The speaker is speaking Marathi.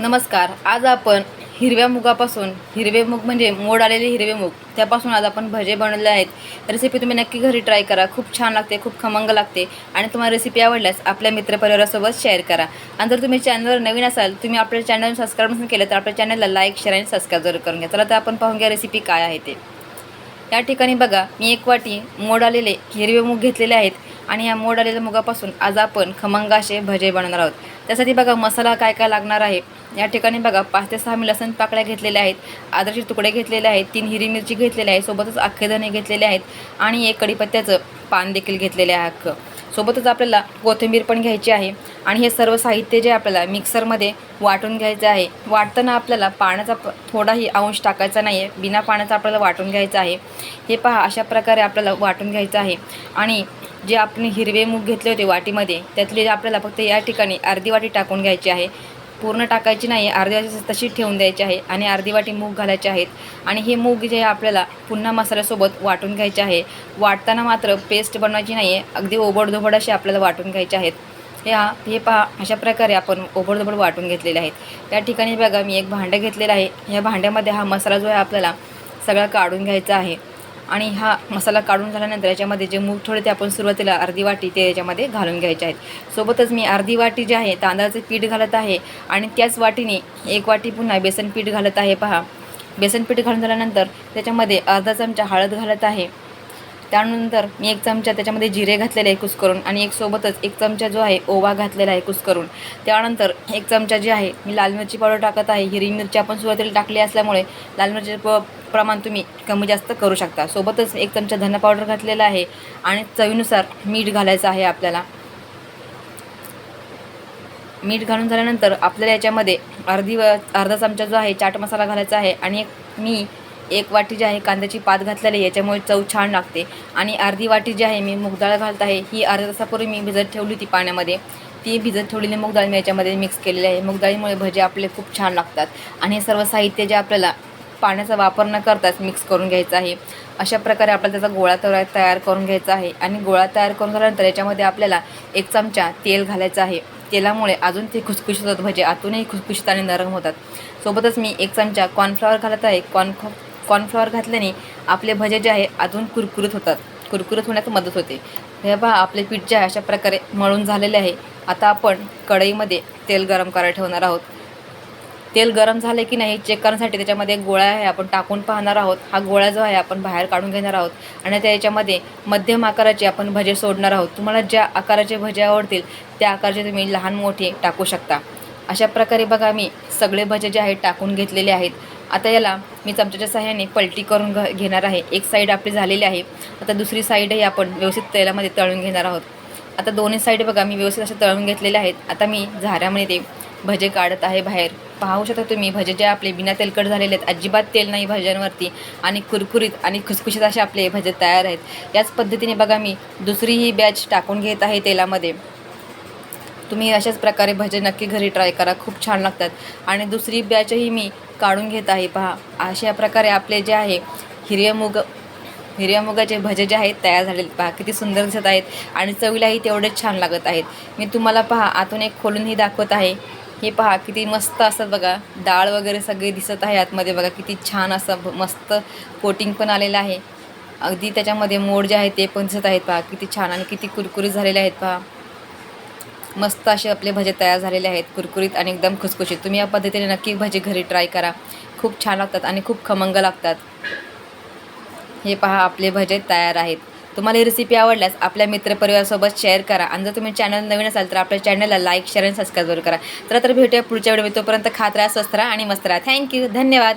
नमस्कार आज आपण हिरव्या मुगापासून हिरवे मूग म्हणजे मोड आलेले हिरवे मूग त्यापासून आज आपण भजे बनवले आहेत. रेसिपी तुम्ही नक्की घरी ट्राय करा खूप छान लागते खूप खमंग लागते आणि तुम्हाला रेसिपी आवडल्यास आपल्या मित्रपरिवारासोबत शेअर करा. आणि जर तुम्ही चॅनलवर नवीन असाल तुम्ही आपल्या चॅनल सबस्क्राईब नसेल केलं तर आपल्या चॅनलला लाईक शेअर आणि सबस्क्राईब जरूर करून घ्या. चला तर आपण पाहून घ्या रेसिपी काय आहे ते. या ठिकाणी बघा मी एक वाटी मोड आलेले हिरवे मूग घेतलेले आहेत आणि या मोड आलेल्या मुगापासून आज आपण खमंग असे भजे बनवणार आहोत. त्यासाठी बघा मसाला काय काय लागणार आहे. या ठिकाणी बघा पाच ते सहा मी लसण पाकळ्या घेतलेल्या आहेत आदर्शी तुकडे घेतलेले आहेत तीन हिरवी मिरची घेतलेली आहे सोबतच अख्खे धणे घेतलेले आहेत आणि एक कढीपत्त्याचं पान देखील घेतलेले आहे अख्खं. सोबतच आपल्याला कोथिंबीर पण घ्यायची आहे आणि हे सर्व साहित्य जे आपल्याला मिक्सरमध्ये वाटून घ्यायचं आहे. वाटताना आपल्याला पाण्याचा प थोडाही अंश टाकायचा नाही आहे बिना पाण्याचा आपल्याला वाटून घ्यायचं आहे. हे पहा अशा प्रकारे आपल्याला वाटून घ्यायचं आहे. आणि जे आपण हिरवे मूग घेतले होते वाटीमध्ये त्यातले आपल्याला फक्त या ठिकाणी अर्धी वाटी टाकून घ्यायची आहे. पूर्ण टाकायची नाही अर्धी वाटी तशीच ठेवून द्यायची आहे आणि अर्धी वाटी मूग घालायचे आहेत. आणि हे मूग जे आहे आपल्याला पुन्हा मसाल्यासोबत वाटून घ्यायचे आहे. वाटताना मात्र पेस्ट बनवायची नाही आहे अगदी ओबडधोबड असे आपल्याला वाटून घ्यायचे आहेत. हे हा हे पहा अशा प्रकारे आपण ओबडधोबड वाटून घेतलेले आहेत. या ठिकाणी बघा मी एक भांडं घेतलेलं आहे. या भांड्यामध्ये हा मसाला जो आहे आपल्याला सगळा काढून घ्यायचा आहे. आणि हा मसाला काढून झाल्यानंतर याच्यामध्ये जे मूग थोडे ते आपण सुरुवातीला अर्धी वाटी ते याच्यामध्ये घालून घ्यायचे आहेत. सोबतच मी अर्धी वाटी जे आहे तांदळाचं पीठ घालत आहे आणि त्याच वाटीने एक वाटी पुन्हा बेसन पीठ घालत आहे. पहा बेसन पीठ घालून झाल्यानंतर त्याच्यामध्ये अर्धा चमचा हळद घालत आहे. त्यानंतर मी एक चमचा त्याच्यामध्ये जिरे घातलेले आहे कुस्करून आणि एक सोबतच एक चमचा जो आहे ओवा घातलेला आहे कुस्करून त्यानंतर एक चमचा जे आहे मी लाल मिरची पावडर टाकत आहे. हिरवी मिरची आपण सुरुवातीला टाकली असल्यामुळे लाल मिरची प प्रमाण तुम्ही कमी जास्त करू शकता. सोबतच एक चमचा धना पावडर घातलेला आहे आणि चवीनुसार मीठ घालायचं आहे आपल्याला. मीठ घालून झाल्यानंतर आपल्याला याच्यामध्ये अर्धी व अर्धा चमचा जो आहे चाट मसाला घालायचा आहे आणि एक मी एक वाटी जी आहे कांद्याची पात घातलेली आहे याच्यामुळे चव छान लागते. आणि अर्धी वाटी जी आहे मी मुगडाळ घालत आहे ही अर्ध्या तासापूर्वी मी भिजत ठेवली होती पाण्यामध्ये. ती भिजत ठेवलेली मुगडाळ मी याच्यामध्ये मिक्स केलेली आहे. मुगडाळीमुळे भजे आपले खूप छान लागतात. आणि हे सर्व साहित्य जे आपल्याला पाण्याचा वापर न करताच मिक्स करून घ्यायचा आहे. अशा प्रकारे आपल्याला त्याचा गोळा तयार तयार करून घ्यायचा आहे. आणि गोळा तयार करून झाल्यानंतर याच्यामध्ये आपल्याला एक चमचा तेल घालायचं आहे. तेलामुळे अजून ते खुसखुशीत होतात. भजे आतूनही खुसखुशीत आणि नरम होतात. सोबतच मी एक चमचा कॉर्नफ्लॉवर घालत आहे. कॉर्न कॉर्नफ्लॉवर घातल्याने आपले भजे जे आहे अजून कुरकुरीत होतात. कुरकुरीत होण्यात मदत होते. हे पहा आपले पीठ जे आहे अशा प्रकारे मळून झालेले आहे. आता आपण कढईमध्ये तेल गरम करायला ठेवणार आहोत. तेल गरम झालं की नाही चेक करण्यासाठी त्याच्यामध्ये एक गोळा आहे आपण टाकून पाहणार आहोत. हा गोळा जो आहे आपण बाहेर काढून घेणार आहोत. आणि त्या याच्यामध्ये मध्यम आकाराचे आपण भजे सोडणार आहोत. तुम्हाला ज्या आकाराचे भजे आवडतील त्या आकाराचे तुम्ही लहान मोठे टाकू शकता. अशा प्रकारे बघा मी सगळे भजे जे आहेत टाकून घेतलेले आहेत. आता याला मी चमच्याच्या सहाय्याने पलटी करून घ घेणार आहे. एक साईड आपली झालेली आहे. आता दुसरी साईडही आपण व्यवस्थित तेलामध्ये तळून घेणार आहोत. आता दोन्ही साईड बघा मी व्यवस्थित असे तळून घेतलेले आहेत. आता मी झाऱ्यामध्ये ते भजे काढत आहे बाहेर. पाहू शकता तुम्ही भजे जे आपले बिना तेलकट झालेले आहेत अजिबात तेल नाही भज्यांवरती आणि कुरकुरीत आणि खुसखुशीत असे आपले भजे तयार आहेत. याच पद्धतीने बघा मी दुसरी ही बॅच टाकून घेत आहे तेलामध्ये. तुम्ही अशाच प्रकारे भजे नक्की घरी ट्राय करा खूप छान लागतात. आणि दुसरी बॅचही मी काढून घेत आहे पहा. अशा प्रकारे आपले जे आहे हिरव्या हिरव्यामुगाचे हिरव्या मुगाचे भजे जे आहेत तयार झालेले पहा किती सुंदर दिसत आहेत आणि चवीलाही तेवढेच छान लागत आहेत. मी तुम्हाला पहा आतून एक खोलूनही दाखवत आहे. हे पहा किती मस्त असतात बघा. डाळ वगैरे सगळे दिसत आहे आतमध्ये बघा किती छान असं मस्त कोटिंग पण आलेलं आहे. अगदी त्याच्यामध्ये मोड जे आहे ते पण दिसत आहेत पहा किती छान आणि किती कुरकुरीत झालेले आहेत पहा. मस्त असे आपले भजे तयार झालेले आहेत कुरकुरीत आणि एकदम खुसखुशीत. तुम्ही या पद्धतीने नक्की भजे घरी ट्राय करा. खूप छान लागतात आणि खूप खमंग लागतात. हे पहा आपले भजे तयार आहेत. तुम्हाला ही रेसिपी आवडल्यास आपल्या मित्रपरिवारासोबत शेअर करा. आणि जर तुम्ही चॅनल नवीन असाल तर आपल्या चॅनलला लाईक शेअर आणि सबस्क्राईब करा. तर भेटूया पुढच्या व्हिडिओ तोपर्यंत खात राहा स्वस्त राहा आणि मस्त राहा. थँक्यू धन्यवाद.